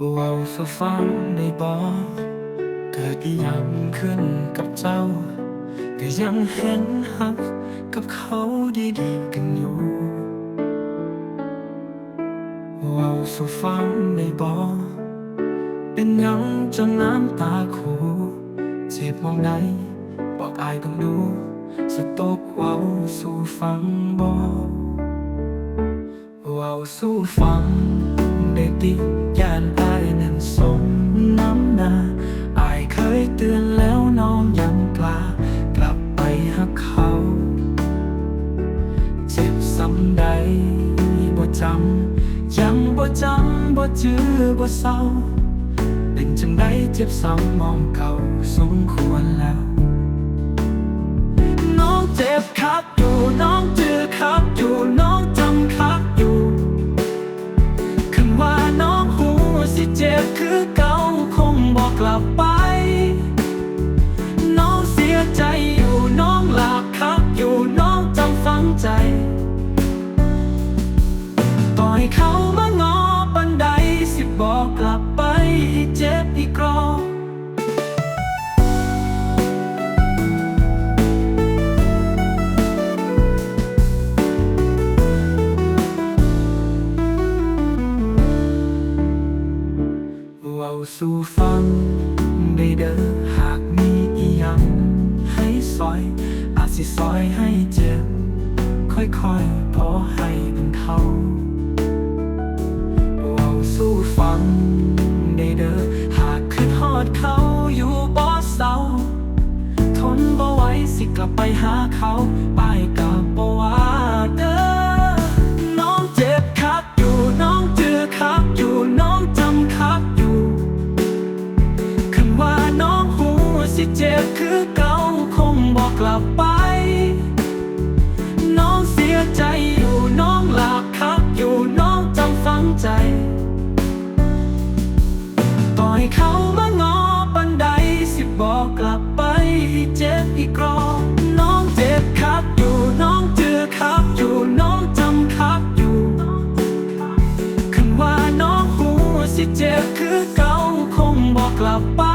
บเว้าสู่ฟังได้บ่เกิดยังขึ้นกับเจ้าก็ยังเห็นหักกับเขาดีๆกันอยู่ว้าสู่ฟังได้บ่เป็นยังจนน้ำตาคูเจ็บมองไหนบอกอายต้องดู สตกเว้าสู่ฟังบ่เว้าสู้ฟังได้ติยาน บ่จำยังบ่จำบ่จื้อบ่เศร้า เป็นจังได้เจ็บซ้ำมองเก่าสมควรแล้ว น้องเจ็บคักอยู่น้องจื้อคักอยู่น้องจำคักอยู่คำว่าน้องหูสิเจ็บคือเก่าคงบอกกลับไป สู่ฟังได้เด้อหากมีอีหยัง ให้ซอย อาจสิซอยให้เจ็บ ค่อยๆ พอให้มันเขาเว้าสู่ฟังได้เด้อหากขึ้นฮอดเขาอยู่บ่เศร้า ทนบ่ไหวสิกลับไปหาเขาไป เจ็บคือเก่าคงบอกกลับไป น้องเสียใจอยู่น้องหลากคักอยู่น้องจำฝังใจ ต่อยเขามางอปันใดสิบอกกลับไปเจ็บอีกรอบน้องเจ็บคักอยู่น้องเจือคักอยู่น้องจำคักอยู่คำว่าน้องหูสิเจ็บคือเก่าคงบอกกลับไป